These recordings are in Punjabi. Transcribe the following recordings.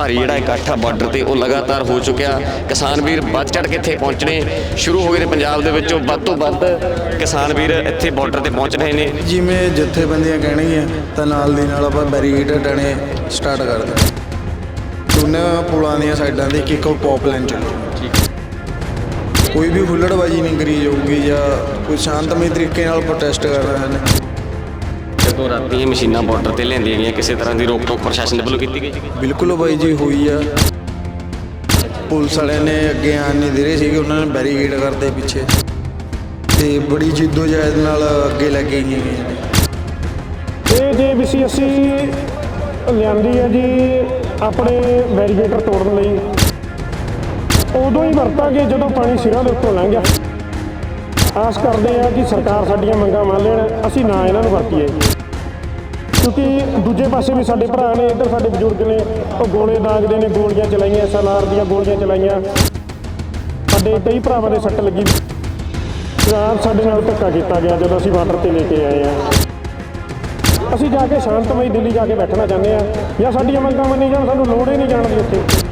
ਭਾਰੀ ਜਿਹੜਾ ਇਕੱਠ ਆ ਬਾਰਡਰ ਤੇ ਉਹ ਲਗਾਤਾਰ ਹੋ ਚੁੱਕਿਆ। ਕਿਸਾਨ ਵੀਰ ਵੱਧ ਚੜ ਕੇ ਇੱਥੇ ਪਹੁੰਚਣੇ ਸ਼ੁਰੂ ਹੋ ਗਏ ਨੇ ਪੰਜਾਬ ਦੇ ਵਿੱਚੋਂ। ਵੱਧ ਤੋਂ ਵੱਧ ਕਿਸਾਨ ਵੀਰ ਇੱਥੇ ਬਾਰਡਰ ਤੇ ਪਹੁੰਚ ਰਹੇ ਨੇ। ਜਿਵੇਂ ਜਥੇਬੰਦੀਆਂ ਕਹਿਣਗੀਆਂ ਤਾਂ ਨਾਲ ਦੀ ਨਾਲ ਆਪਾਂ ਬੈਰੀਕੇਡ ਟਣੇ ਸਟਾਰਟ ਕਰ ਦਿੰਦੇ ਦੋਨਾਂ ਪੁਲਾਂ ਦੀਆਂ ਸਾਈਡਾਂ ਦੇ ਇੱਕ ਇੱਕ ਪੌਪ ਲਾਈਨ ਚੱਲੂ ਕੋਈ ਵੀ ਹੁੱਲੜਬਾਜੀ ਨਹੀਂ ਕਰੀ ਜਾਊਗੀ ਜਾਂ ਕੋਈ ਸ਼ਾਂਤਮਈ ਤਰੀਕੇ ਨਾਲ ਪ੍ਰੋਟੈਸਟ ਕਰ ਰਹੇ ਨੇ। ਜਦੋਂ ਰਾਤੀ ਇਹ ਮਸ਼ੀਨਾਂ ਬਾਰਡਰ ਤੇ ਲੈਂਦੀਆਂ ਗਈਆਂ ਕਿਸੇ ਤਰ੍ਹਾਂ ਦੀ ਰੋਕ ਟੋਕ ਪ੍ਰਸ਼ਾਸਨ ਦੇ ਵੱਲੋਂ ਕੀਤੀ ਗਈ ਸੀ? ਬਿਲਕੁਲ ਬਾਈ ਜੀ ਹੋਈ ਆ। ਪੁਲਿਸ ਵਾਲਿਆਂ ਨੇ ਅੱਗੇ ਆਣ ਨਹੀਂ ਦੇ ਰਹੇ ਸੀਗੇ ਉਹਨਾਂ ਨੇ ਬੈਰੀਕੇਡ ਕਰਦੇ ਪਿੱਛੇ। ਤੇ ਬੜੀ ਜਿੱਦੋ ਜਹਿਦ ਨਾਲ ਅੱਗੇ ਲੈ ਕੇ ਗਈਆਂ ਨੇ। ਇਹ ਜੇ ਵੀ ਅਸੀਂ ਲਿਆਂਦੀ ਹੈ ਜੀ ਆਪਣੇ ਵੈਰੀਗੇਟਰ ਤੋੜਨ ਲਈ। ਉਦੋਂ ਹੀ ਵਰਤਾਂਗੇ ਜਦੋਂ ਪਾਣੀ ਸਿਰਾਂ ਦੇ ਉੱਤੋਂ ਲੰਘ ਗਿਆ। ਆਸ ਕਰਦੇ ਆ ਕਿ ਸਰਕਾਰ ਸਾਡੀਆਂ ਮੰਗਾਂ ਮੰਨ ਲੈਣ ਅਸੀਂ ਨਾ ਇਹਨਾਂ ਨੂੰ ਵਰਤੀਏ। ਕਿਉਂਕਿ ਦੂਜੇ ਪਾਸੇ ਵੀ ਸਾਡੇ ਭਰਾ ਨੇ, ਇੱਧਰ ਸਾਡੇ ਬਜ਼ੁਰਗ ਨੇ, ਉਹ ਗੋਲੇ ਦਾਗਦੇ ਨੇ, ਗੋਲੀਆਂ ਚਲਾਈਆਂ ਐਸਐਲਆਰ ਦੀਆਂ ਗੋਲੀਆਂ ਚਲਾਈਆਂ। ਸਾਡੇ ਕਈ ਭਰਾਵਾਂ ਦੇ ਸੱਟ ਲੱਗੀ। ਆਪ ਸਾਡੇ ਨਾਲ ਧੱਕਾ ਕੀਤਾ ਗਿਆ ਜਦੋਂ ਅਸੀਂ ਬਾਰਡਰ ਤੇ ਲੈ ਕੇ ਆਏ ਆ ਅਸੀਂ ਜਾ ਕੇ ਸ਼ਾਂਤਮਈ ਦਿੱਲੀ ਜਾ ਕੇ ਬੈਠਣਾ ਚਾਹੁੰਦੇ ਆ ਜਾਂ ਸਾਡੀਆਂ ਮੰਗਾਂ ਮੰਨੀ ਜਾਣ, ਸਾਨੂੰ ਲੋੜ ਹੀ ਨਹੀਂ ਜਾਣ ਦੀ ਉੱਥੇ।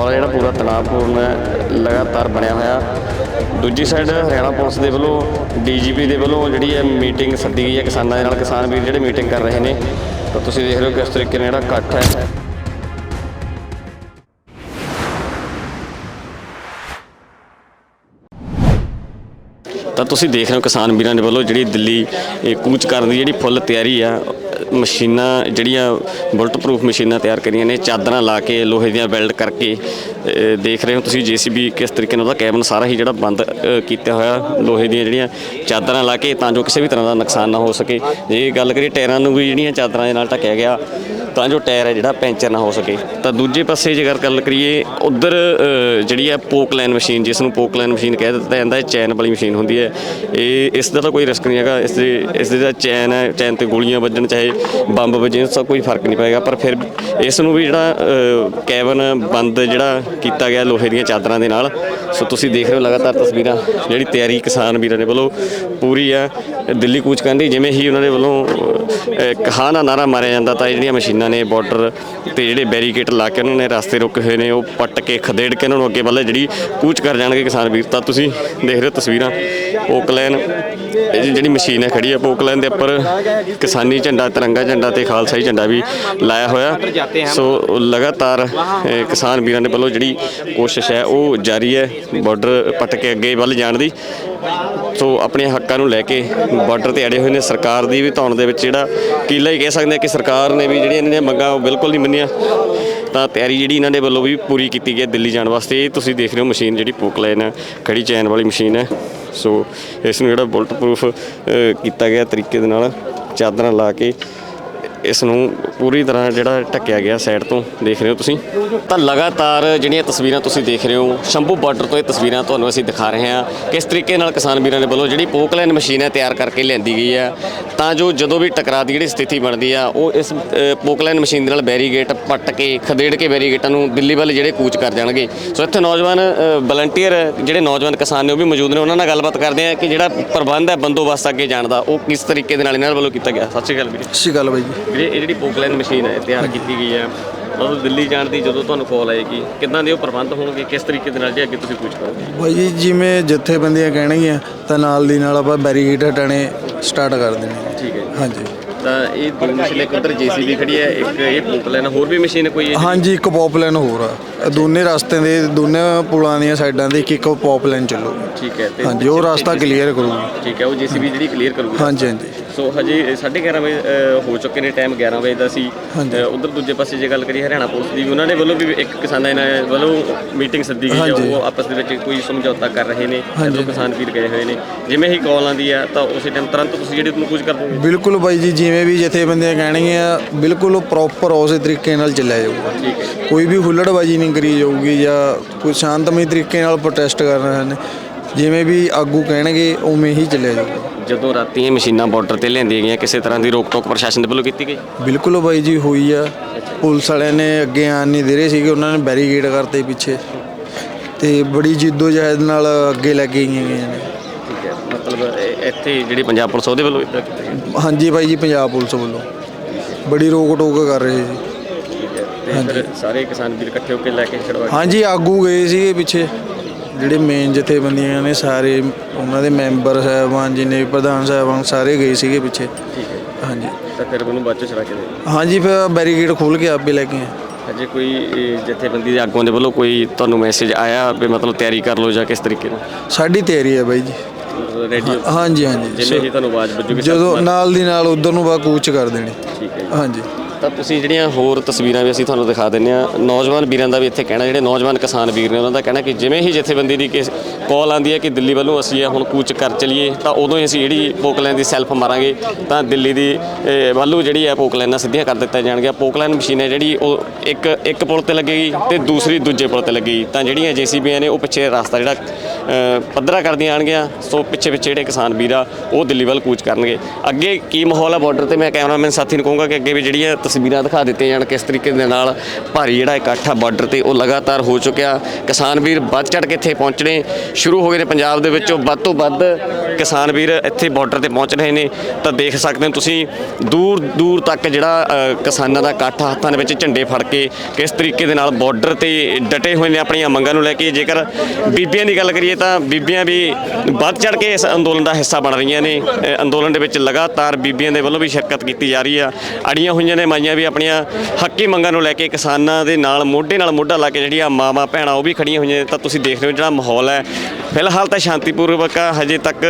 ਔਰ ਜਿਹੜਾ ਪੂਰਾ ਤਣਾਅਪੂਰਨ ਲਗਾਤਾਰ ਬਣਿਆ ਹੋਇਆ। ਦੂਜੀ ਸਾਈਡ ਹਰਿਆਣਾ ਪੁਲਿਸ ਦੇ ਵੱਲੋਂ, ਡੀਜੀਪੀ ਦੇ ਵੱਲੋਂ ਜਿਹੜੀ ਹੈ ਮੀਟਿੰਗ ਸੱਦੀ ਗਈ ਹੈ ਕਿਸਾਨਾਂ ਦੇ ਨਾਲ, ਕਿਸਾਨ ਵੀਰ ਜਿਹੜੇ ਮੀਟਿੰਗ ਕਰ ਰਹੇ ਨੇ। ਤਾਂ ਤੁਸੀਂ ਦੇਖ ਰਹੇ ਹੋ ਕਿਸ ਤਰੀਕੇ ਨਾਲ ਜਿਹੜਾ ਇਕੱਠ ਹੈ। ਤਾਂ ਤੁਸੀਂ ਦੇਖ ਰਹੇ ਹੋ ਕਿਸਾਨ ਵੀਰਾਂ ਦੇ ਵੱਲੋਂ ਜਿਹੜੀ ਦਿੱਲੀ ਕੂਚ ਕਰਨ ਦੀ ਜਿਹੜੀ ਫੁੱਲ ਤਿਆਰੀ ਆ ਮਸ਼ੀਨਾਂ, ਜਿਹੜੀਆਂ ਬੁਲਟ ਪ੍ਰੂਫ ਮਸ਼ੀਨਾਂ ਤਿਆਰ ਕਰੀਆਂ ਨੇ, ਚਾਦਰਾਂ ਲਾ ਕੇ, ਲੋਹੇ ਦੀਆਂ ਵੈਲਡ ਕਰਕੇ ਦੇਖ ਰਹੇ ਹੋ ਤੁਸੀਂ ਜੀਸੀਬੀ ਕਿਸ ਤਰੀਕੇ ਨਾਲ ਉਹਦਾ ਕੈਬਨ ਸਾਰਾ ਹੀ ਜਿਹੜਾ ਬੰਦ ਕੀਤਾ ਹੋਇਆ, ਲੋਹੇ ਦੀਆਂ ਜਿਹੜੀਆਂ ਚਾਦਰਾਂ ਲਾ ਕੇ, ਤਾਂ ਜੋ ਕਿਸੇ ਵੀ ਤਰ੍ਹਾਂ ਦਾ ਨੁਕਸਾਨ ਨਾ ਹੋ ਸਕੇ। ਜੇ ਗੱਲ ਕਰੀਏ ਟਾਇਰਾਂ ਨੂੰ ਵੀ ਜਿਹੜੀਆਂ ਚਾਦਰਾਂ ਦੇ ਨਾਲ ਢੱਕਿਆ ਗਿਆ, ਤਾਂ ਜੋ ਟਾਇਰ ਹੈ ਜਿਹੜਾ ਪੈਂਚਰ ਨਾ ਹੋ ਸਕੇ। ਤਾਂ ਦੂਜੇ ਪਾਸੇ ਜੇਕਰ ਗੱਲ ਕਰੀਏ, ਉਧਰ ਜਿਹੜੀ ਹੈ ਪੋਕ ਲਾਈਨ ਮਸ਼ੀਨ, ਜਿਸ ਨੂੰ ਪੋਕ ਲਾਈਨ ਮਸ਼ੀਨ ਕਹਿ ਦਿੱਤਾ ਜਾਂਦਾ ਹੈ, ਚੈਨ ਵਾਲੀ ਮਸ਼ੀਨ ਹੁੰਦੀ ਹੈ। ਇਹ, ਇਸ ਦਾ ਤਾਂ ਕੋਈ ਰਿਸਕ ਨਹੀਂ ਹੈਗਾ, ਇਸ ਦੇ ਇਸ ਦੇ ਚੈਨ ਹੈ, ਚੈਨ ਤੇ ਗੋਲੀਆਂ ਵੱਜਣ ਚਾਹੇ ਬੰਬ ਵੱਜੇ ਸਭ ਕੋਈ ਫ਼ਰਕ ਨਹੀਂ ਪਏਗਾ ਪਰ ਫਿਰ ਇਸ ਨੂੰ ਵੀ ਜਿਹੜਾ ਅ, ਕੈਬਨ ਬੰਦ ਜਿਹੜਾ ਕੀਤਾ ਗਿਆ ਲੋਹੇ ਦੀਆਂ ਚਾਦਰਾਂ ਦੇ ਨਾਲ ਸੋ ਤੁਸੀਂ ਦੇਖ ਰਹੇ ਹੋ ਲਗਾਤਾਰ ਤਸਵੀਰਾਂ ਜਿਹੜੀ ਤਿਆਰੀ ਕਿਸਾਨ ਵੀਰਾਂ ਦੇ ਵੱਲੋਂ ਪੂਰੀ ਆ। ਦਿੱਲੀ ਕੂਚ ਕਰਨ ਦੀ ਜਿਵੇਂ ਹੀ ਉਹਨਾਂ ਦੇ ਵੱਲੋਂ ਅ, ਕਹਾ ਨਾ ਨਾਰਾ ਮਾਰਿਆ ਜਾਂਦਾ ਤਾਂ ਇਹ ਜਿਹੜੀਆਂ ਮਸ਼ੀਨਾਂ ਨੇ ਬਾਰਡਰ ਤੇ ਜਿਹੜੇ ਬੈਰੀਕੇਡ ਲਾ ਕੇ ਉਹਨਾਂ ਨੇ ਰਸਤੇ ਰੁਕੇ ਹੋਏ ਨੇ ਉਹ ਪੱਟ ਕੇ ਖਦੇੜ ਕੇ ਉਹਨਾਂ ਨੂੰ ਅੱਗੇ ਵੱਲ ਜਿਹੜੀ ਕੂਚ ਕਰ ਜਾਣਗੇ ਕਿਸਾਨ ਵੀਰ। ਤਾਂ ਤੁਸੀਂ ਦੇਖ ਰਹੇ ਹੋ ਤਸਵੀਰਾਂ ਪੋਕਲੈਨ ਇਹ ਜਿਹੜੀ ਮਸ਼ੀਨ ਹੈ ਖੜੀ ਹੈ ਪੋਕਲੈਨ ਦੇ ਉੱਪਰ ਕਿਸਾਨੀ ਝੰਡਾ ਤਿਰੰਗਾ ਝੰਡਾ ਤੇ ਖਾਲਸਾਈ ਝੰਡਾ ਵੀ ਲਾਇਆ ਹੋਇਆ। ਸੋ ਲਗਾਤਾਰ ਕਿਸਾਨ ਵੀਰਾਂ ਦੇ ਵੱਲੋਂ ਜਿਹੜੀ ਕੋਸ਼ਿਸ਼ ਹੈ, ਉਹ ਜਾਰੀ ਹੈ ਬਾਰਡਰ ਪੱਟ ਕੇ ਅੱਗੇ ਵੱਲ ਜਾਣ ਦੀ। ਸੋ ਆਪਣੇ ਹੱਕਾਂ ਨੂੰ ਲੈ ਕੇ ਬਾਰਡਰ ਤੇ ਅੜੇ ਹੋਏ ਨੇ। ਸਰਕਾਰ ਦੀ ਵੀ ਧੌਣ ਦੇ ਵਿੱਚ ਜਿਹੜਾ ਕੀਲਾ ਹੀ ਕਹਿ ਸਕਦੇ ਆ ਕਿ ਸਰਕਾਰ ਨੇ ਵੀ ਜਿਹੜੀਆਂ ਇਹਨਾਂ ਦੀਆਂ ਮੰਗਾਂ ਉਹ ਬਿਲਕੁਲ ਨਹੀਂ ਮੰਨੀਆਂ। ਤਾਂ ਤਿਆਰੀ ਜਿਹੜੀ ਇਹਨਾਂ ਦੇ ਵੱਲੋਂ ਵੀ ਪੂਰੀ ਕੀਤੀ ਗਈ ਹੈ ਦਿੱਲੀ ਜਾਣ ਵਾਸਤੇ। ਇਹ ਤੁਸੀਂ ਦੇਖ ਰਹੇ ਹੋ ਮਸ਼ੀਨ ਜਿਹੜੀ ਪੋਕ ਲਾਈਨ ਹੈ ਖੜੀ ਚੈਨ ਵਾਲੀ ਮਸ਼ੀਨ ਹੈ। ਸੋ ਇਸ ਨੂੰ ਜਿਹੜਾ ਬੁਲਟ ਪ੍ਰੂਫ ਕੀਤਾ ਗਿਆ ਤਰੀਕੇ ਦੇ ਨਾਲ। ਚਾਦਰਾਂ ਲਾ ਕੇ ਇਸ ਨੂੰ ਪੂਰੀ ਤਰ੍ਹਾਂ ਜਿਹੜਾ ਢੱਕਿਆ ਗਿਆ ਸਾਈਡ ਤੋਂ, ਦੇਖ ਰਹੇ ਹੋ ਤੁਸੀਂ। ਤਾਂ ਲਗਾਤਾਰ ਜਿਹੜੀਆਂ ਤਸਵੀਰਾਂ ਤੁਸੀਂ ਦੇਖ ਰਹੇ ਹੋ, ਸ਼ੰਭੂ ਬਾਰਡਰ ਤੋਂ ਇਹ ਤਸਵੀਰਾਂ ਤੁਹਾਨੂੰ ਅਸੀਂ ਦਿਖਾ ਰਹੇ ਹਾਂ। ਕਿਸ ਤਰੀਕੇ ਨਾਲ ਕਿਸਾਨ ਵੀਰਾਂ ਦੇ ਵੱਲੋਂ ਜਿਹੜੀ ਪੋਕਲੈਨ ਮਸ਼ੀਨ ਹੈ ਤਿਆਰ ਕਰਕੇ ਲਿਆਂਦੀ ਗਈ ਹੈ, ਤਾਂ ਜੋ ਜਦੋਂ ਵੀ ਟਕਰਾਅ ਦੀ ਜਿਹੜੀ ਸਥਿਤੀ ਬਣਦੀ ਆ, ਉਹ ਇਸ ਪੋਕਲੈਨ ਮਸ਼ੀਨ ਦੇ ਨਾਲ ਬੈਰੀਗੇਟ ਪੱਟ ਕੇ, ਖਦੇੜ ਕੇ ਬੈਰੀਗੇਟਾਂ ਨੂੰ ਦਿੱਲੀ ਵੱਲ ਜਿਹੜੇ ਕੂਚ ਕਰ ਜਾਣਗੇ। ਸੋ ਇੱਥੇ ਨੌਜਵਾਨ ਵਲੰਟੀਅਰ ਜਿਹੜੇ ਨੌਜਵਾਨ ਕਿਸਾਨ ਨੇ ਉਹ ਵੀ ਮੌਜੂਦ ਨੇ, ਉਹਨਾਂ ਨਾਲ ਗੱਲਬਾਤ ਕਰਦੇ ਆ ਕਿ ਜਿਹੜਾ ਪ੍ਰਬੰਧ ਹੈ, ਬੰਦੋਬਸਤ ਅੱਗੇ ਜਾਣ ਦਾ, ਉਹ ਕਿਸ ਤਰੀਕੇ ਦੇ ਨਾਲ ਇਹਨਾਂ ਵੱਲੋਂ ਕੀਤਾ ਗਿਆ। ਸਤਿ ਸ਼੍ਰੀ ਅਕਾਲ ਵੀਰੇ। ਸਤਿ ਸ਼੍ਰੀ ਅਕਾਲ ਬਾਈ ਜੀ। ਵੀਰੇ ਇਹ ਜਿਹੜੀ ਪੋਕਲਾਈਨ ਮਸ਼ੀਨ ਹੈ ਤਿਆਰ ਕੀਤੀ ਗਈ ਹੈ। ਮਤਲਬ ਦਿੱਲੀ ਜਾਣ ਦੀ ਜਦੋਂ ਤੁਹਾਨੂੰ ਕਾਲ ਆਏਗੀ ਕਿੱਦਾਂ ਦੇ ਉਹ ਪ੍ਰਬੰਧ ਹੋਣਗੇ? ਕਿਸ ਤਰੀਕੇ ਦੇ ਨਾਲ ਜੇ ਅੱਗੇ ਤੁਸੀਂ ਕੁਝ ਕਰੋਗੇ? ਬਾਈ ਜੀ ਜਿਵੇਂ ਜਥੇਬੰਦੀਆਂ ਕਹਿਣਗੀਆਂ ਤਾਂ ਨਾਲ ਦੀ ਨਾਲ ਆਪਾਂ ਬੈਰੀਕੇਡ ਟਣੇ ਸਟਾਰਟ ਕਰ ਦਿੰਦੇ ਹਾਂ। ਠੀਕ ਹੈ ਹਾਂਜੀ। ਤਾਂ ਇਹ ਦੋ ਮਸ਼ੀਨਾਂ ਇੱਕ ਉੱਧਰ ਜੀਸੀਬੀ ਖੜੀ ਹੈ ਇੱਕ ਇਹ ਪੋਕਲਾਈਨ ਹੋਰ ਵੀ ਮਸ਼ੀਨ ਕੋਈ ਹੈ ਹਾਂਜੀ ਇੱਕ ਪੌਪ ਲਾਈਨ ਹੋਰ ਆ। ਦੋਨੇ ਰਸਤੇ ਦੇ ਦੋਨੇ ਪੁਲਾਂ ਦੀਆਂ ਸਾਈਡਾਂ ਦੇ ਇੱਕ ਇੱਕ ਪੌਪ ਲਾਈਨ ਚੱਲੂਗੀ ਠੀਕ ਹੈ ਤੇ ਹਾਂਜੀ ਉਹ ਰਸਤਾ ਕਲੀਅਰ ਕਰੂਗੀ। ਠੀਕ ਹੈ ਉਹ ਜੀਸੀਬੀ ਜਿਹੜੀ ਕਲੀਅਰ ਕਰੂਗੀ। ਹਾਂਜੀ ਹਾਂਜੀ। ਸੋ ਹਜੇ 11:30 ਵਜੇ ਅ, ਹੋ ਚੁੱਕੇ ਨੇ ਟਾਈਮ 11 ਵਜੇ ਦਾ ਸੀ। ਹਾਂਜੀ। ਉਧਰ ਦੂਜੇ ਪਾਸੇ ਜੇ ਗੱਲ ਕਰੀਏ ਹਰਿਆਣਾ ਪੁਲਿਸ ਦੀ ਵੀ ਉਹਨਾਂ ਦੇ ਵੱਲੋਂ ਵੀ ਇੱਕ ਕਿਸਾਨਾਂ ਦੇ ਵੱਲੋਂ ਮੀਟਿੰਗ ਸੱਦੀ ਗਈ ਹੈ ਹਾਂਜੀ। ਉਹ ਆਪਸ ਦੇ ਵਿੱਚ ਕੋਈ ਸਮਝੌਤਾ ਕਰ ਰਹੇ ਨੇ। ਜਦੋਂ ਕਿਸਾਨ ਵੀਰ ਗਏ ਹੋਏ ਨੇ। ਜਿਵੇਂ ਹੀ ਕਾਲ ਆਉਂਦੀ ਆ ਤਾਂ ਉਸੇ ਟਾਈਮ ਤੁਰੰਤ ਤੁਸੀਂ ਜਿਹੜੇ ਤੁਹਾਨੂੰ ਕੁਝ ਕਰ ਦੋਗੇ? ਬਿਲਕੁਲ ਬਾਈ ਜੀ ਜਿਵੇਂ ਵੀ ਜਥੇਬੰਦੀਆਂ ਕਹਿਣਗੀਆਂ ਬਿਲਕੁਲ ਪ੍ਰੋਪਰ ਉਸੇ ਤਰੀਕੇ ਨਾਲ ਚੱਲਿਆ ਜਾਊਗਾ। ਠੀਕ ਹੈ। ਕੋਈ ਵੀ ਹੁੱਲੜਬਾਜੀ ਨਹੀਂ ਕਰੀ ਜਾਊਗੀ ਜਾਂ ਕੋਈ ਸ਼ਾਂਤਮਈ ਤਰੀਕੇ ਨਾਲ ਪ੍ਰੋਟੈਸਟ ਕਰ ਰਹੇ ਨੇ ਜਿਵੇਂ ਵੀ ਆਗੂ ਕਹਿਣਗੇ ਉਵੇਂ ਹੀ ਚੱਲਿਆ ਜਾਊਗਾ। ਜਦੋਂ ਰਾਤੀ ਇਹ ਮਸ਼ੀਨਾਂ ਬਾਰਡਰ ਤੇ ਲਿਆਂਦੀਆਂ ਗਈਆਂ ਕਿਸੇ ਤਰ੍ਹਾਂ ਦੀ ਰੋਕ ਟੋਕ ਪ੍ਰਸ਼ਾਸਨ ਦੇ ਵੱਲੋਂ ਕੀਤੀ ਗਈ? ਬਿਲਕੁਲ ਬਾਈ ਜੀ ਹੋਈ ਆ। ਪੁਲਿਸ ਵਾਲਿਆਂ ਨੇ ਅੱਗੇ ਆਣ ਨਹੀਂ ਦੇ ਰਹੇ ਸੀਗੇ ਉਹਨਾਂ ਨੇ ਬੈਰੀਕੇਡ ਕਰਤੇ ਪਿੱਛੇ। ਤੇ ਬੜੀ ਜਿੱਦੋ ਜਹਿਦ ਨਾਲ ਅੱਗੇ ਲੈ ਕੇ ਗਈਆਂ ਗਈਆਂ ਨੇ। ਠੀਕ ਹੈ ਮਤਲਬ ਇੱਥੇ ਜਿਹੜੀ ਪੰਜਾਬ ਪੁਲਿਸ ਉਹਦੇ ਵੱਲੋਂ ਹਾਂਜੀ ਬਾਈ ਜੀ ਪੰਜਾਬ ਪੁਲਿਸ ਵੱਲੋਂ। ਬੜੀ ਰੋਕ ਟੋਕ ਕਰ ਰਹੇ ਸੀ। ਤੇ ਫਿਰ ਸਾਰੇ ਕਿਸਾਨ ਵੀਰ ਇਕੱਠੇ ਹੋ ਕੇ ਲੈ ਕੇ ਛੜਵਾ ਹਾਂਜੀ ਆਗੂ ਗਏ ਸੀਗੇ ਪਿੱਛੇ। ਜਿਹੜੇ ਮੇਨ ਜਥੇਬੰਦੀਆਂ ਨੇ ਸਾਰੇ ਉਹਨਾਂ ਦੇ ਮੈਂਬਰ ਸਾਹਿਬਾਨ ਜਿੰਨੇ ਵੀ ਪ੍ਰਧਾਨ ਸਾਹਿਬਾਨ ਸਾਰੇ ਗਏ ਸੀਗੇ ਪਿੱਛੇ। ਠੀਕ ਹੈ। ਹਾਂਜੀ। ਤਾਂ ਫਿਰ ਉਹਨੂੰ ਬਾਅਦ ਚੋਂ ਛੜਾ ਕੇ ਦੇ ਹਾਂਜੀ ਫਿਰ ਬੈਰੀਕੇਡ ਖੋਲ ਕੇ ਆਪੇ ਲੈ ਕੇ ਆਏ। ਅਜੇ ਕੋਈ ਜਥੇਬੰਦੀ ਦੇ ਆਗੂਆਂ ਦੇ ਵੱਲੋਂ ਕੋਈ ਤੁਹਾਨੂੰ ਮੈਸੇਜ ਆਇਆ ਵੀ ਮਤਲਬ ਤਿਆਰੀ ਕਰ ਲਓ ਜਾਂ ਕਿਸ ਤਰੀਕੇ ਨਾਲ? ਸਾਡੀ ਤਿਆਰੀ ਹੈ ਬਾਈ ਜੀ। ਰੇਡੀਓ ਹਾਂਜੀ ਹਾਂਜੀ। ਜਿਵੇਂ ਹੀ ਤੁਹਾਨੂੰ ਆਵਾਜ਼ ਵੱਜੂਗੀ ਜਦੋਂ ਨਾਲ ਦੀ ਨਾਲ ਉਧਰ ਨੂੰ ਬਾ ਕੂਚ ਕਰ ਦੇਣੀ। ਠੀਕ ਹੈ। ਹਾਂਜੀ। ਤਾਂ ਤੁਸੀਂ ਜਿਹੜੀਆਂ ਹੋਰ ਤਸਵੀਰਾਂ ਵੀ ਅਸੀਂ ਤੁਹਾਨੂੰ ਦਿਖਾ ਦਿੰਨੇ ਆ ਨੌਜਵਾਨ ਵੀਰਾਂ ਦਾ ਵੀ ਇੱਥੇ ਕਹਿਣਾ, ਜਿਹੜੇ ਨੌਜਵਾਨ ਕਿਸਾਨ ਵੀਰ ਨੇ ਉਹਨਾਂ ਦਾ ਕਹਿਣਾ ਕਿ ਜਿਵੇਂ ਹੀ ਜਥੇਬੰਦੀ ਦੀ ਕਿਸ ਕਾਲ ਆਂਦੀ ਹੈ ਕਿ ਦਿੱਲੀ ਵੱਲੋਂ ਅਸੀਂ ਇਹ ਹੁਣ ਕੂਚ ਕਰ ਚਲੀਏ, ਤਾਂ ਉਦੋਂ ਹੀ ਅਸੀਂ ਜਿਹੜੀ ਪੋਕਲੈਨ ਦੀ ਸੈਲਫ ਮਾਰਾਂਗੇ। ਤਾਂ ਦਿੱਲੀ ਦੀ ਵੱਲੋਂ ਜਿਹੜੀ ਹੈ ਪੋਕਲੈਨਾਂ ਸਿੱਧੀਆਂ ਕਰ ਦਿੱਤਾ ਜਾਣਗੀਆਂ। ਪੋਕਲੈਨ ਮਸ਼ੀਨ ਹੈ ਜਿਹੜੀ ਉਹ ਇੱਕ ਇੱਕ ਪੁਲ ਤੇ ਲੱਗੇਗੀ ਤੇ ਦੂਸਰੀ ਦੂਜੇ ਪੁਲ ਤੇ ਲੱਗੇਗੀ। ਤਾਂ ਜਿਹੜੀਆਂ ਜੀਸੀਬੀਆਂ ਨੇ ਉਹ ਪਿੱਛੇ ਰਸਤਾ ਜਿਹੜਾ ਪੱਧਰਾ ਕਰਦੀਆਂ ਆਣਗੀਆਂ ਸੋ ਪਿੱਛੇ ਪਿੱਛੇ ਜਿਹੜੇ ਕਿਸਾਨ ਵੀਰ ਆ, ਉਹ ਦਿੱਲੀ ਵੱਲ ਕੂਚ ਕਰਨਗੇ। ਅੱਗੇ ਕੀ ਮਾਹੌਲ ਹੈ ਬਾਰਡਰ ਤੇ? ਮੈਂ ਕੈਮਰਾਮੈਨ ਸਾਥੀ ਨੂੰ ਕਹੂੰਗਾ ਕਿ ਅੱਗੇ ਵੀ ਜਿਹੜੀਆਂ ਤਸਵੀਰਾਂ ਦਿਖਾ ਦਿੱਤੀਆਂ ਜਾਣ ਕਿਸ ਤਰੀਕੇ ਦੇ ਨਾਲ ਭਾਰੀ ਜਿਹੜਾ ਇਕੱਠ ਆ ਬਾਰਡਰ ਤੇ ਉਹ ਲਗਾਤਾਰ ਹੋ ਚੁੱਕਿਆ। ਕਿਸਾਨ ਵੀਰ ਵੱਧ ਚੜ ਕੇ ਇੱਥੇ ਪਹੁੰਚਣੇ ਸ਼ੁਰੂ ਹੋ ਗਏ ਨੇ ਪੰਜਾਬ ਦੇ ਵਿੱਚੋਂ। ਵੱਧ ਤੋਂ ਵੱਧ ਕਿਸਾਨ ਵੀਰ ਇੱਥੇ ਬਾਰਡਰ ਤੇ ਪਹੁੰਚ ਰਹੇ ਨੇ। ਤਾਂ ਦੇਖ ਸਕਦੇ ਹੋ ਤੁਸੀਂ ਦੂਰ ਦੂਰ ਤੱਕ ਜਿਹੜਾ ਕਿਸਾਨਾਂ ਦਾ ਇਕੱਠ ਹੱਥਾਂ ਦੇ ਵਿੱਚ ਝੰਡੇ ਫੜ ਕੇ ਕਿਸ ਤਰੀਕੇ ਦੇ ਨਾਲ ਬਾਰਡਰ ਤੇ ਡਟੇ ਹੋਏ ਨੇ ਆਪਣੀਆਂ ਮੰਗਾਂ ਨੂੰ ਲੈ ਕੇ। ਜੇਕਰ ਬੀਬੀਆਂ ਦੀ ਗੱਲ ਕਰੀਏ ਤਾਂ ਬੀਬੀਆਂ ਵੀ ਵੱਧ ਚੜ ਕੇ ਇਸ ਅੰਦੋਲਨ ਦਾ ਹਿੱਸਾ ਬਣ ਰਹੀਆਂ ਨੇ। ਅੰਦੋਲਨ ਦੇ ਵਿੱਚ ਲਗਾਤਾਰ ਬੀਬੀਆਂ ਦੇ ਵੱਲੋਂ ਵੀ ਸ਼ਿਰਕਤ ਕੀਤੀ ਜਾ ਰਹੀ ਆ। ਅੜੀਆਂ ਹੋਈਆਂ ਨੇ ਮਾਈਆਂ ਵੀ ਆਪਣੀਆਂ ਹੱਕੀ ਮੰਗਾਂ ਨੂੰ ਲੈ ਕੇ ਕਿਸਾਨਾਂ ਦੇ ਨਾਲ ਮੋਢੇ ਨਾਲ ਮੋਢਾ ਲਾ ਕੇ ਜਿਹੜੀਆਂ ਮਾਵਾਂ ਭੈਣਾਂ ਉਹ ਵੀ ਖੜੀਆਂ ਹੋਈਆਂ ਤਾਂ ਤੁਸੀਂ ਦੇਖ ਰਹੇ ਹੋ ਜਿਹੜਾ ਮਾਹੌਲ ਹੈ। ਫਿਲਹਾਲ ਤਾਂ ਸ਼ਾਂਤੀਪੂਰਵਕ ਹਜੇ ਤੱਕ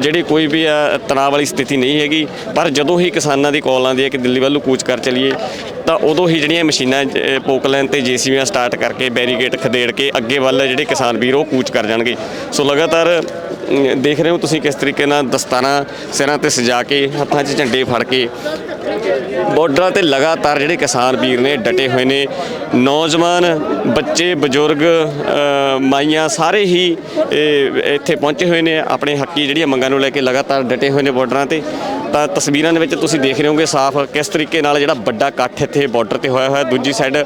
ਜਿਹੜੀ ਕੋਈ ਵੀ ਅ, ਤਣਾਅ ਵਾਲੀ ਸਥਿਤੀ ਨਹੀਂ ਹੈਗੀ। ਪਰ ਜਦੋਂ ਹੀ ਕਿਸਾਨਾਂ ਦੀ ਕਾਲ ਆਉਂਦੀ ਹੈ ਕਿ ਦਿੱਲੀ ਵੱਲੋਂ ਕੂਚ ਕਰ ਚਲੀਏ ਤਾਂ ਉਦੋਂ ਹੀ ਜਿਹੜੀਆਂ ਮਸ਼ੀਨਾਂ ਅ, ਪੋਕਲੈਨ ਤੇ ਜੀਸੀਬੀਆਂ ਸਟਾਰਟ ਕਰਕੇ ਬੈਰੀਗੇਟ ਖਦੇੜ ਕੇ ਅੱਗੇ ਵੱਲ ਜਿਹੜੇ ਕਿਸਾਨ ਵੀਰ ਉਹ ਕੂਚ ਕਰ ਜਾਣਗੇ। ਸੋ ਲਗਾਤਾਰ ਦੇਖ ਰਹੇ ਹੋ ਤੁਸੀਂ ਕਿਸ ਤਰੀਕੇ ਨਾਲ ਦਸਤਾਰਾਂ ਸਿਰਾਂ ਤੇ ਸਜਾ ਕੇ, ਹੱਥਾਂ 'ਚ ਝੰਡੇ ਫੜ ਕੇ। ਬਾਰਡਰਾਂ ਤੇ ਲਗਾਤਾਰ ਜਿਹੜੇ ਕਿਸਾਨ ਵੀਰ ਨੇ, ਡਟੇ ਹੋਏ ਨੇ। ਨੌਜਵਾਨ, ਬੱਚੇ, ਬਜ਼ੁਰਗ ਮਾਈਆਂ ਸਾਰੇ ਹੀ ਇੱਥੇ ਪਹੁੰਚੇ ਹੋਏ ਨੇ। ਆਪਣੇ ਹੱਕੀ ਜਿਹੜੀਆਂ ਮੰਗਾਂ ਨੂੰ ਲੈ ਕੇ ਲਗਾਤਾਰ ਡਟੇ ਹੋਏ ਨੇ ਬਾਰਡਰਾਂ ਤੇ। ਤਾਂ ਤਸਵੀਰਾਂ ਦੇ ਵਿੱਚ ਤੁਸੀਂ ਦੇਖ ਰਹੇ ਹੋਗੇ ਸਾਫ਼ ਕਿਸ ਤਰੀਕੇ ਨਾਲ ਜਿਹੜਾ ਵੱਡਾ ਇਕੱਠ ਇੱਥੇ ਬਾਰਡਰ ਤੇ ਹੋਇਆ ਹੋਇਆ। ਦੂਜੀ ਸਾਈਡ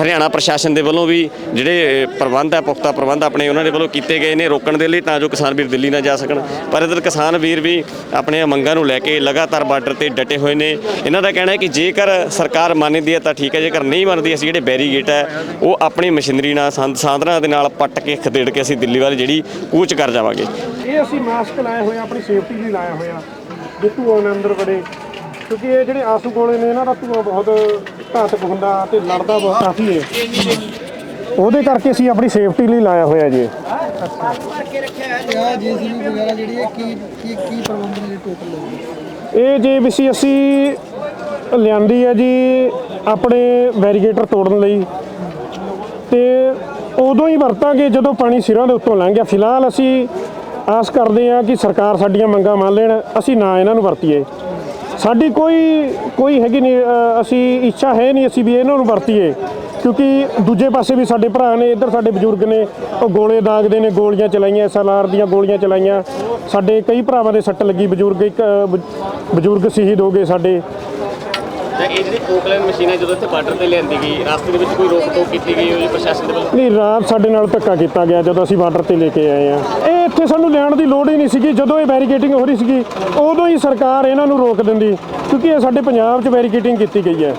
ਹਰਿਆਣਾ ਪ੍ਰਸ਼ਾਸਨ ਦੇ ਵੱਲੋਂ ਵੀ ਜਿਹੜੇ ਪ੍ਰਬੰਧ ਹੈ, ਪੁਖਤਾ ਪ੍ਰਬੰਧ ਆਪਣੇ ਉਹਨਾਂ ਦੇ ਵੱਲੋਂ ਕੀਤੇ ਗਏ ਨੇ ਰੋਕਣ ਦੇ ਲਈ। ਤਾਂ ਜੋ ਕਿਸਾਨ ਵੀਰ ਦਿੱਲੀ ਨਾ ਜਾ ਸਕਣ। ਪਰ ਇਧਰ ਕਿਸਾਨ ਵੀਰ ਵੀ ਆਪਣੀਆਂ ਮੰਗਾਂ ਨੂੰ ਲੈ ਕੇ ਲਗਾਤਾਰ ਬਾਰਡਰ ਤੇ ਡਟੇ ਹੋਏ ਨੇ। ਇਹਨਾਂ ਦਾ ਕਹਿਣਾ ਹੈ ਕਿ ਜੇਕਰ ਸਰਕਾਰ ਮੰਨਦੀ ਹੈ ਤਾਂ ਠੀਕ ਹੈ, ਜੇਕਰ ਨਹੀਂ ਮੰਨਦੀ, ਅਸੀਂ ਜਿਹੜੇ ਬੈਰੀਗੇਟ ਹੈ, ਉਹ ਆਪਣੀ ਮਸ਼ੀਨਰੀ ਨਾਲ, ਸੰਦ, ਸਾਧਨਾਂ ਦੇ ਨਾਲ ਪੱਟ ਕੇ ਖਦੇੜ ਕੇ ਅਸੀਂ ਦਿੱਲੀ ਵੱਲ ਜਿਹੜੀ ਕੂਚ ਕਰ ਜਾਵਾਂਗੇ। ਇਹ ਅਸੀਂ ਮਾਸਕ ਲਾਏ ਹੋਏ ਆਪਣੀ ਸੇਫਟੀ ਲਈ ਲਾਇਆ ਹੋਇਆ। ਜੇ ਧੂਆਂ ਦੇ ਅੰਦਰ ਬੜੇ ਕਿਉਂਕਿ ਇਹ ਜਿਹੜੇ ਆਸੂ ਗੋਲੇ ਨੇ, ਇਹਨਾਂ ਦਾ ਧੂਆਂ ਬਹੁਤ ਘਾਤਕ ਹੁੰਦਾ ਤੇ ਲੜਦਾ ਬਹੁਤ ਕਾਫੀ ਹੈ। ਉਹਦੇ ਕਰਕੇ ਅਸੀਂ ਆਪਣੀ ਸੇਫਟੀ ਲਈ ਲਾਇਆ ਹੋਇਆ ਜੀ। ਇਹ ਜੀਸੀਬੀ ਵਗੈਰਾ ਜਿਹੜੀ ਹੈ ਕੀ ਕੀ ਕੀ ਪ੍ਰਬੰਧ ਨੇ ਟੋਟਲ ਇਹ ਜੇ ਅਸੀਂ ਲਿਆਂਦੀ ਹੈ ਜੀ ਆਪਣੇ ਵੈਰੀਗੇਟਰ ਤੋੜਨ ਲਈ। ਤੇ ਉਦੋਂ ਹੀ ਵਰਤਾਂਗੇ, ਜਦੋਂ ਪਾਣੀ ਸਿਰਾਂ ਦੇ ਉੱਤੋਂ ਲੰਘ ਗਿਆ। ਫਿਲਹਾਲ ਅਸੀਂ ਆਸ ਕਰਦੇ ਹਾਂ ਕਿ ਸਰਕਾਰ ਸਾਡੀਆਂ ਮੰਗਾਂ ਮੰਨ ਲੈਣ, ਅਸੀਂ ਨਾ ਇਹਨਾਂ ਨੂੰ ਵਰਤੀਏ। ਸਾਡੀ ਕੋਈ ਕੋਈ ਹੈਗੀ ਨਹੀਂ ਅਸੀਂ ਇੱਛਾ ਹੈ ਨਹੀਂ ਅਸੀਂ ਵੀ ਇਹਨਾਂ ਨੂੰ ਵਰਤੀਏ। ਕਿਉਂਕਿ ਦੂਜੇ ਪਾਸੇ ਵੀ ਸਾਡੇ ਭਰਾ ਨੇ ਇੱਧਰ ਸਾਡੇ ਬਜ਼ੁਰਗ ਨੇ ਉਹ ਗੋਲੇ ਦਾਗਦੇ ਨੇ ਗੋਲੀਆਂ ਚਲਾਈਆਂ ਐਸਐਲਆਰ ਦੀਆਂ ਗੋਲੀਆਂ ਚਲਾਈਆਂ। ਸਾਡੇ ਕਈ ਭਰਾਵਾਂ ਦੇ ਸੱਟ ਲੱਗੀ ਬਜ਼ੁਰਗ ਇੱਕ ਬਜ਼ੁਰਗ ਸ਼ਹੀਦ ਹੋ ਗਏ ਸਾਡੇ। ਤਾਂ ਇਹ ਜਿਹੜੀ ਪੋਕਲੈਨ ਮਸ਼ੀਨ ਹੈ ਜਦੋਂ ਇੱਥੇ ਬਾਰਡਰ ਤੇ ਲਿਆਂਦੀ ਗਈ ਰਸਤੇ ਦੇ ਵਿੱਚ ਕੋਈ ਰੋਕ ਟੋਕ ਕੀਤੀ ਗਈ ਹੋਈ ਪ੍ਰਸ਼ਾਸਨ ਦੇ ਵੱਲੋਂ? ਨਹੀਂ ਰਾਤ ਸਾਡੇ ਨਾਲ ਧੱਕਾ ਕੀਤਾ ਗਿਆ ਜਦੋਂ ਅਸੀਂ ਬਾਰਡਰ ਤੇ ਲੈ ਕੇ ਆਏ ਆ ਇਹ ਇੱਥੇ ਸਾਨੂੰ ਲੈਣ ਦੀ ਲੋੜ ਹੀ ਨਹੀਂ ਸੀਗੀ ਜਦੋਂ ਇਹ ਬੈਰੀਕੇਟਿੰਗ ਹੋ ਰਹੀ ਸੀਗੀ ਉਦੋਂ ਹੀ ਸਰਕਾਰ ਇਹਨਾਂ ਨੂੰ ਰੋਕ ਦਿੰਦੀ ਕਿਉਂਕਿ ਇਹ ਸਾਡੇ ਪੰਜਾਬ 'ਚ ਬੈਰੀਕੇਟਿੰਗ ਕੀਤੀ ਗਈ ਹੈ।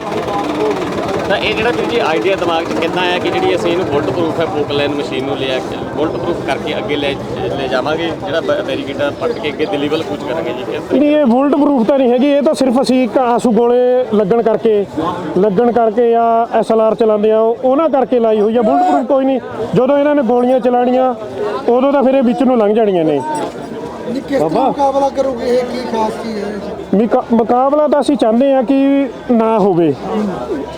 ਤਾਂ ਇਹ ਜਿਹੜਾ ਵੀਰ ਜੀ ਆਈਡੀਆ ਦਿਮਾਗ 'ਚ ਕਿੱਦਾਂ ਆਇਆ ਕਿ ਜਿਹੜੀ ਅਸੀਂ ਇਹਨੂੰ ਬੁਲਟ ਪ੍ਰੂਫ ਹੈ ਪੋਕਲੈਨ ਮਸ਼ੀਨ ਨੂੰ ਲਿਆ ਬੁਲਟ ਪ੍ਰੂਫ ਕਰਕੇ ਅੱਗੇ ਲੈ ਲੈ ਜਾਵਾਂਗੇ, ਜਿਹੜਾ ਬੈਰੀਕੇਟਰ ਪੱਟ ਕੇ ਅੱਗੇ ਦਿੱਲੀ ਵੱਲ ਕੂਚ ਕਰਾਂਗੇ ਜੀ ਕਿਸ ਨਹੀਂ, ਇਹ ਬੁਲਟ ਪ੍ਰੂਫ ਤਾਂ ਨਹੀਂ ਹੈਗੀ, ਇਹ ਤਾਂ ਸਿਰਫ ਅਸੀਂ ਇੱਕ ਆਸੂ ਗੋਲੇ ਲੱਗਣ ਕਰਕੇ ਲੱਗਣ ਕਰਕੇ ਜਾਂ ਐਸਐਲਆਰ ਚਲਾਉਂਦੇ ਆ ਉਹਨਾਂ ਕਰਕੇ ਲਾਈ ਹੋਈ ਆ ਬੁਲਟ ਪ੍ਰੂਫ ਕੋਈ ਨਹੀਂ। ਜਦੋਂ ਇਹਨਾਂ ਨੇ ਗੋਲੀਆਂ ਚਲਾਣੀਆਂ ਉਦੋਂ ਤਾਂ ਫਿਰ ਇਹ ਵਿੱਚ ਨੂੰ ਲੰਘ ਜਾਣੀਆਂ ਨੇ। ਨਹੀਂ ਕਿਸ ਤਰ੍ਹਾਂ ਮੁਕਾਬਲਾ ਕਰੋਗੇ? ਇਹ ਕੀ ਖਾਸ ਚੀਜ਼ ਹੈ? ਮੁਕਾ- ਮੁਕਾਬਲਾ ਤਾਂ ਅਸੀਂ ਚਾਹੁੰਦੇ ਆ ਕਿ ਨਾ ਹੋਵੇ।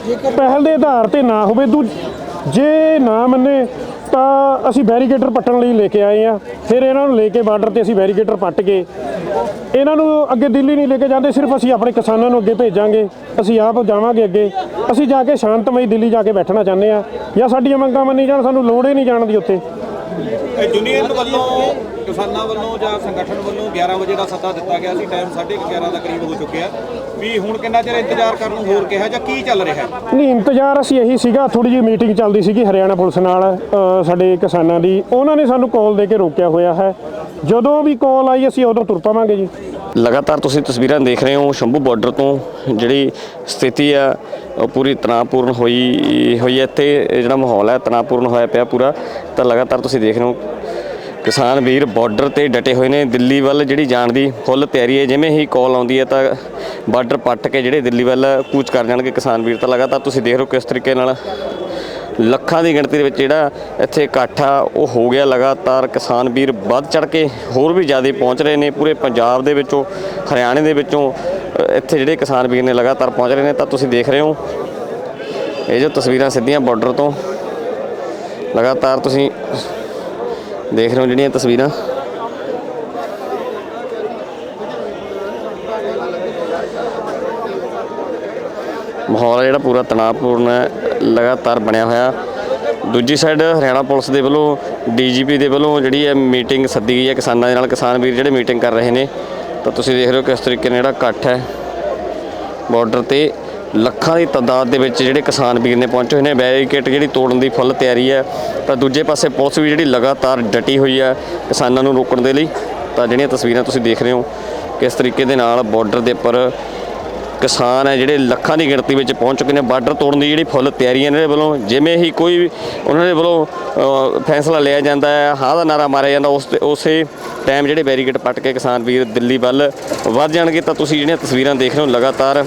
ਜੇਕਰ ਪਹਿਲ ਦੇ ਆਧਾਰ ਤੇ ਨਾ ਹੋਵੇ। ਦੂ ਜੇ ਨਾ ਮੰਨੇ ਤਾਂ ਅਸੀਂ ਬੈਰੀਕੇਟਰ ਪੱਟਣ ਲਈ ਲੈ ਕੇ ਆਏ ਆ ਫਿਰ ਇਹਨਾਂ ਨੂੰ ਲੈ ਕੇ ਬਾਰਡਰ ਤੇ ਅਸੀਂ ਬੈਰੀਕੇਟਰ ਪੱਟ ਕੇ ਇਹਨਾਂ ਨੂੰ ਅੱਗੇ ਦਿੱਲੀ ਨਹੀਂ ਲੈ ਕੇ ਜਾਂਦੇ। ਸਿਰਫ ਅਸੀਂ ਆਪਣੇ ਕਿਸਾਨਾਂ ਨੂੰ ਅੱਗੇ ਭੇਜਾਂਗੇ। ਅਸੀਂ ਆਪ ਜਾਵਾਂਗੇ ਅੱਗੇ। ਅਸੀਂ ਜਾ ਕੇ ਸ਼ਾਂਤਮਈ ਦਿੱਲੀ ਜਾ ਕੇ ਬੈਠਣਾ ਚਾਹੁੰਦੇ ਆ ਜਾਂ ਸਾਡੀਆਂ ਮੰਗਾਂ ਮੰਨੀ ਜਾਣ ਸਾਨੂੰ ਲੋੜ ਹੀ ਨਹੀਂ ਜਾਣ ਦੀ ਉੱਥੇ। ਇਹ ਯੂਨੀਅਨ ਵੱਲੋਂ ਕਿਸਾਨਾਂ ਵੱਲੋਂ ਜਾਂ ਸੰਗਠਨ ਵੱਲੋਂ 11 ਵਜੇ ਦਾ ਸੱਦਾ ਦਿੱਤਾ ਗਿਆ ਸੀ ਟਾਈਮ 11:30 ਦਾ ਕਰੀਬ ਹੋ ਚੁੱਕਿਆ ਵੀ ਹੁਣ ਕਿੰਨਾ ਚਿਰ ਇੰਤਜ਼ਾਰ ਕਰਨ ਨੂੰ ਹੋਰ ਕਿਹਾ ਜਾਂ ਕੀ ਚੱਲ ਰਿਹਾ ਨਹੀਂ ਇੰਤਜ਼ਾਰ ਅਸੀਂ ਇਹੀ ਸੀਗਾ ਥੋੜੀ ਜਿਹੀ ਮੀਟਿੰਗ ਚੱਲਦੀ ਸੀਗੀ ਹਰਿਆਣਾ ਪੁਲਿਸ ਨਾਲ ਸਾਡੇ ਕਿਸਾਨਾਂ ਦੀ। ਉਹਨਾਂ ਨੇ ਸਾਨੂੰ ਕਾਲ ਦੇ ਕੇ ਰੋਕਿਆ ਹੋਇਆ ਹੈ। ਜਦੋਂ ਵੀ ਕਾਲ ਆਈ ਅਸੀਂ ਉਦੋਂ ਤੁਰ ਪਾਵਾਂਗੇ ਜੀ। ਲਗਾਤਾਰ ਤੁਸੀਂ ਤਸਵੀਰਾਂ ਦੇਖ ਰਹੇ ਹੋ ਸ਼ੰਭੂ ਬਾਰਡਰ ਤੋਂ ਜਿਹੜੀ ਸਥਿਤੀ ਆ ਉਹ ਪੂਰੀ ਤਣਾਅਪੂਰਨ ਹੋਈ ਹੋਈ ਹੈ। ਇੱਥੇ ਜਿਹੜਾ ਮਾਹੌਲ ਹੈ ਤਣਾਅਪੂਰਨ ਹੋਇਆ ਪਿਆ ਪੂਰਾ। ਤਾਂ ਲਗਾਤਾਰ ਤੁਸੀਂ ਦੇਖ ਰਹੇ ਹੋ ਕਿਸਾਨ ਵੀਰ ਬਾਰਡਰ ਤੇ ਡਟੇ ਹੋਏ ਨੇ। ਦਿੱਲੀ ਵੱਲ ਜਿਹੜੀ ਜਾਣ ਦੀ ਫੁੱਲ ਤਿਆਰੀ ਹੈ, ਜਿਵੇਂ ਹੀ ਕਾਲ ਆਉਂਦੀ ਹੈ ਤਾਂ ਬਾਰਡਰ ਪੱਟ ਕੇ ਜਿਹੜੇ ਦਿੱਲੀ ਵੱਲ ਕੂਚ ਕਰ ਜਾਣਗੇ ਕਿਸਾਨ ਵੀਰ ਤਾਂ ਲਗਾਤਾਰ। ਤੁਸੀਂ ਦੇਖ ਰਹੇ ਹੋ ਕਿਸ ਤਰੀਕੇ ਨਾਲ ਲੱਖਾਂ ਦੀ ਗਿਣਤੀ ਦੇ ਵਿੱਚ ਜਿਹੜਾ ਇੱਥੇ ਇਕੱਠ ਆ, ਉਹ ਹੋ ਗਿਆ ਲਗਾਤਾਰ। ਕਿਸਾਨ ਵੀਰ ਵੱਧ ਚੜ ਕੇ ਹੋਰ ਵੀ ਜ਼ਿਆਦਾ ਪਹੁੰਚ ਰਹੇ ਨੇ। ਪੂਰੇ ਪੰਜਾਬ ਦੇ ਵਿੱਚੋਂ, ਹਰਿਆਣੇ ਦੇ ਵਿੱਚੋਂ ਇੱਥੇ ਜਿਹੜੇ ਕਿਸਾਨ ਵੀਰ ਨੇ ਲਗਾਤਾਰ ਪਹੁੰਚ ਰਹੇ ਨੇ, ਤਾਂ ਤੁਸੀਂ ਦੇਖ ਰਹੇ ਹੋ। ਇਹ ਜੋ ਤਸਵੀਰਾਂ ਸਿੱਧੀਆਂ ਬਾਰਡਰ ਤੋਂ ਲਗਾਤਾਰ ਤੁਸੀਂ ਦੇਖ ਰਹੇ ਹੋ ਜਿਹੜੀਆਂ ਤਸਵੀਰਾਂ। ਮਾਹੌਲ ਜਿਹੜਾ ਪੂਰਾ ਤਣਾਅਪੂਰਨ ਹੈ, ਲਗਾਤਾਰ ਬਣਿਆ ਹੋਇਆ। ਦੂਜੀ ਸਾਈਡ ਹਰਿਆਣਾ ਪੁਲਿਸ ਦੇ ਵੱਲੋਂ, ਡੀਜੀਪੀ ਦੇ ਵੱਲੋਂ ਜਿਹੜੀ ਹੈ ਮੀਟਿੰਗ ਸੱਦੀ ਗਈ ਹੈ ਕਿਸਾਨਾਂ ਦੇ ਨਾਲ, ਕਿਸਾਨ ਵੀਰ ਜਿਹੜੇ ਮੀਟਿੰਗ ਕਰ ਰਹੇ ਨੇ। ਤਾਂ ਤੁਸੀਂ ਦੇਖ ਰਹੇ ਹੋ ਕਿਸ ਤਰੀਕੇ ਨਾਲ ਜਿਹੜਾ ਇਕੱਠ ਹੈ ਬਾਰਡਰ ਤੇ। ਲੱਖਾਂ ਦੀ ਤਾਦਾਦ ਦੇ ਵਿੱਚ ਜਿਹੜੇ ਕਿਸਾਨ ਵੀਰ ਨੇ ਪਹੁੰਚੇ ਹੋਏ ਨੇ ਬੈਰੀਕੇਡ ਜਿਹੜੀ ਤੋੜਨ ਦੀ ਫੁੱਲ ਤਿਆਰੀ ਹੈ, ਤਾਂ ਦੂਜੇ ਪਾਸੇ ਪੁਲਿਸ ਵੀ ਜਿਹੜੀ ਲਗਾਤਾਰ ਡਟੀ ਹੋਈ ਹੈ ਕਿਸਾਨਾਂ ਨੂੰ ਰੋਕਣ ਦੇ ਲਈ। ਤਾਂ ਜਿਹੜੀਆਂ ਤਸਵੀਰਾਂ ਤੁਸੀਂ ਦੇਖ ਰਹੇ ਹੋ, ਕਿਸ ਤਰੀਕੇ ਦੇ ਨਾਲ ਬਾਰਡਰ ਦੇ ਉੱਪਰ ਕਿਸਾਨ ਹੈ ਜਿਹੜੇ ਲੱਖਾਂ ਦੀ ਗਿਣਤੀ ਵਿੱਚ ਪਹੁੰਚ ਚੁੱਕੇ ਨੇ ਬਾਰਡਰ ਤੋੜਨ ਦੀ ਜਿਹੜੀ ਫੁੱਲ ਤਿਆਰੀ ਹੈ, ਇਹਨਾਂ ਦੇ ਵੱਲੋਂ ਜਿਵੇਂ ਹੀ ਕੋਈ ਵੀ ਉਹਨਾਂ ਦੇ ਵੱਲੋਂ ਫੈਸਲਾ ਲਿਆ ਜਾਂਦਾ ਹੈ ਹਾਂ ਦਾ ਨਾਰਾ ਮਾਰਿਆ ਜਾਂਦਾ, ਉਸ ਉਸੇ ਟਾਈਮ ਜਿਹੜੇ ਬੈਰੀਕੇਡ ਪੱਟ ਕੇ ਕਿਸਾਨ ਵੀਰ ਦਿੱਲੀ ਵੱਲ ਵੱਧ ਜਾਣਗੇ। ਤਾਂ ਤੁਸੀਂ ਜਿਹੜੀਆਂ ਤਸਵੀਰਾਂ ਦੇਖ ਰਹੇ ਹੋ, ਲਗਾਤਾਰ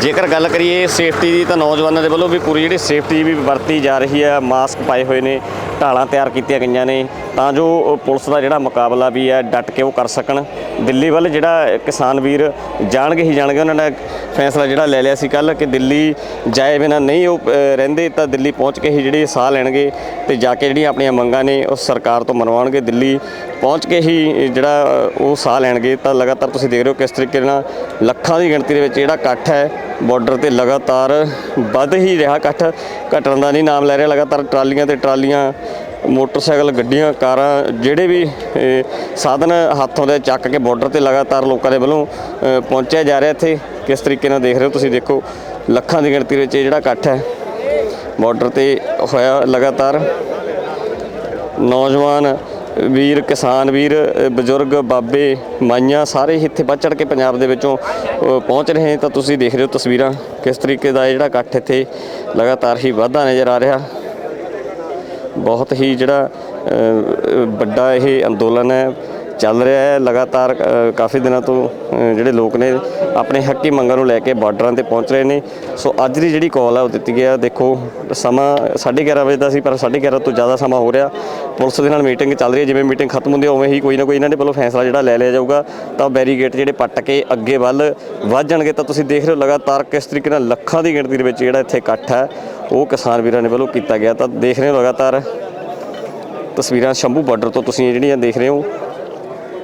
ਜੇਕਰ ਗੱਲ ਕਰੀਏ ਸੇਫਟੀ ਦੀ ਤਾਂ ਨੌਜਵਾਨਾਂ ਦੇ ਵੱਲੋਂ ਵੀ ਪੂਰੀ ਜਿਹੜੀ ਸੇਫਟੀ ਵੀ ਵਰਤੀ ਜਾ ਰਹੀ ਹੈ ਮਾਸਕ ਪਾਏ ਹੋਏ ਨੇ, ਢਾਲਾਂ ਤਿਆਰ ਕੀਤੀਆਂ ਗਈਆਂ ਨੇ, ਤਾਂ ਜੋ ਪੁਲਿਸ ਦਾ ਜਿਹੜਾ ਮੁਕਾਬਲਾ ਵੀ ਹੈ, ਡਟ ਕੇ ਉਹ ਕਰ ਸਕਣ। ਦਿੱਲੀ ਵੱਲ ਜਿਹੜਾ ਕਿਸਾਨ ਵੀਰ ਜਾਣਗੇ ਹੀ ਜਾਣਗੇ, ਉਹਨਾਂ ਨੇ ਫੈਸਲਾ ਜਿਹੜਾ ਲੈ ਲਿਆ ਸੀ ਕੱਲ ਕਿ ਦਿੱਲੀ ਜਾਏ ਬਿਨਾਂ ਨਹੀਂ ਉਹ ਰਹਿੰਦੇ, ਤਾਂ ਦਿੱਲੀ ਪਹੁੰਚ ਕੇ ਹੀ ਜਿਹੜੇ ਸਾਹ ਲੈਣਗੇ ਤੇ ਜਾ ਕੇ ਜਿਹੜੀਆਂ ਆਪਣੀਆਂ ਮੰਗਾਂ ਨੇ ਉਹ ਸਰਕਾਰ ਤੋਂ ਮਨਵਾਉਣਗੇ। ਦਿੱਲੀ ਪਹੁੰਚ ਕੇ ਹੀ ਜਿਹੜਾ ਉਹ ਸਾਹ ਲੈਣਗੇ, ਤਾਂ ਲਗਾਤਾਰ ਤੁਸੀਂ ਦੇਖ ਰਹੇ ਹੋ ਕਿਸ ਤਰੀਕੇ ਨਾਲ ਲੱਖਾਂ ਦੀ ਗਿਣਤੀ ਦੇ ਵਿੱਚ ਜਿਹੜਾ ਇਕੱਠ ਹੈ ਬਾਰਡਰ ਤੇ ਲਗਾਤਾਰ ਵੱਧ ਹੀ ਰਿਹਾ ਇਕੱਠ, ਘਟਣ ਦਾ ਨਹੀਂ ਨਾਮ ਲੈ ਰਿਹਾ, ਲਗਾਤਾਰ ਟਰਾਲੀਆਂ ਤੇ ਟਰਾਲੀਆਂ, ਮੋਟਰਸਾਈਕਲ, ਗੱਡੀਆਂ, ਕਾਰਾਂ, ਜਿਹੜੇ ਵੀ ਸਾਧਨ ਹੱਥੋਂ ਦੇ ਚੱਕ ਕੇ ਬਾਰਡਰ ਤੇ ਲਗਾਤਾਰ ਲੋਕਾਂ ਦੇ ਵੱਲੋਂ ਪਹੁੰਚਿਆ ਜਾ ਰਿਹਾ ਇੱਥੇ। ਕਿਸ ਤਰੀਕੇ ਨਾਲ ਦੇਖ ਰਹੇ ਹੋ ਤੁਸੀਂ, ਦੇਖੋ, ਲੱਖਾਂ ਦੀ ਗਿਣਤੀ ਵਿੱਚ ਇਹ ਜਿਹੜਾ ਇਕੱਠ ਹੈ ਬਾਰਡਰ ਤੇ ਹੋਇਆ ਲਗਾਤਾਰ। ਨੌਜਵਾਨ ਵੀਰ, ਕਿਸਾਨ ਵੀਰ, ਬਜ਼ੁਰਗ, ਬਾਬੇ, ਮਾਈਆਂ ਸਾਰੇ ਹੀ ਇੱਥੇ ਵੱਧ ਚੜ ਕੇ ਪੰਜਾਬ ਦੇ ਵਿੱਚੋਂ ਪਹੁੰਚ ਰਹੇ ਤਾਂ ਤੁਸੀਂ ਦੇਖ ਰਹੇ ਹੋ ਤਸਵੀਰਾਂ ਕਿਸ ਤਰੀਕੇ ਦਾ ਜਿਹੜਾ ਇਕੱਠ ਇੱਥੇ ਲਗਾਤਾਰ ਹੀ ਵਾਧਾ ਨਜ਼ਰ ਆ ਰਿਹਾ। ਬਹੁਤ ਹੀ ਜਿਹੜਾ ਵੱਡਾ ਇਹ ਅੰਦੋਲਨ ਹੈ। ਚੱਲ ਰਿਹਾ ਹੈ। ਲਗਾਤਾਰ ਕਾਫੀ ਦਿਨਾਂ ਤੋਂ ਜਿਹੜੇ ਲੋਕ ਨੇ ਆਪਣੇ ਹੱਕੀ ਮੰਗਾਂ ਨੂੰ ਲੈ ਕੇ ਬਾਰਡਰਾਂ ਤੇ ਪਹੁੰਚ ਰਹੇ ਨੇ। ਸੋ ਅੱਜ ਦੀ ਜਿਹੜੀ ਕਾਲ ਹੈ ਉਹ ਦਿੱਤੀ ਗਿਆ ਦੇਖੋ, ਸਮਾਂ 11:30 ਵਜੇ ਦਾ ਸੀ, ਪਰ 11:30 ਤੋਂ ਜ਼ਿਆਦਾ ਸਮਾਂ ਹੋ ਰਿਹਾ। ਪੁਲਿਸ ਦੇ ਨਾਲ ਮੀਟਿੰਗ ਚੱਲ ਰਹੀ ਹੈ। ਜਿਵੇਂ ਮੀਟਿੰਗ ਖਤਮ ਹੁੰਦੀ ਹੈ ਉਵੇਂ ਹੀ ਕੋਈ ਨਾ ਕੋਈ ਇਹਨਾਂ ਦੇ ਵੱਲੋਂ ਫੈਸਲਾ ਜਿਹੜਾ ਲੈ ਲਿਆ ਜਾਊਗਾ। ਤਾਂ ਬੈਰੀਗੇਟ ਜਿਹੜੇ ਪੱਟ ਕੇ ਅੱਗੇ ਵੱਲ ਵੱਧ ਜਾਣਗੇ। ਤਾਂ ਤੁਸੀਂ ਦੇਖ ਰਹੇ ਹੋ ਲਗਾਤਾਰ ਕਿਸ ਤਰੀਕੇ ਨਾਲ ਲੱਖਾਂ ਦੀ ਗਿਣਤੀ ਦੇ ਵਿੱਚ ਜਿਹੜਾ ਇੱਥੇ ਇਕੱਠ ਹੈ, ਉਹ ਕਿਸਾਨ ਵੀਰਾਂ ਦੇ ਵੱਲੋਂ ਕੀਤਾ ਗਿਆ। ਤਾਂ ਦੇਖ ਰਹੇ ਹੋ ਲਗਾਤਾਰ ਤਸਵੀਰਾਂ ਸ਼ੰਭੂ ਬਾਰਡਰ ਤੋਂ ਤੁਸੀਂ ਜਿਹੜੀਆਂ ਦੇਖ ਰਹੇ ਹੋ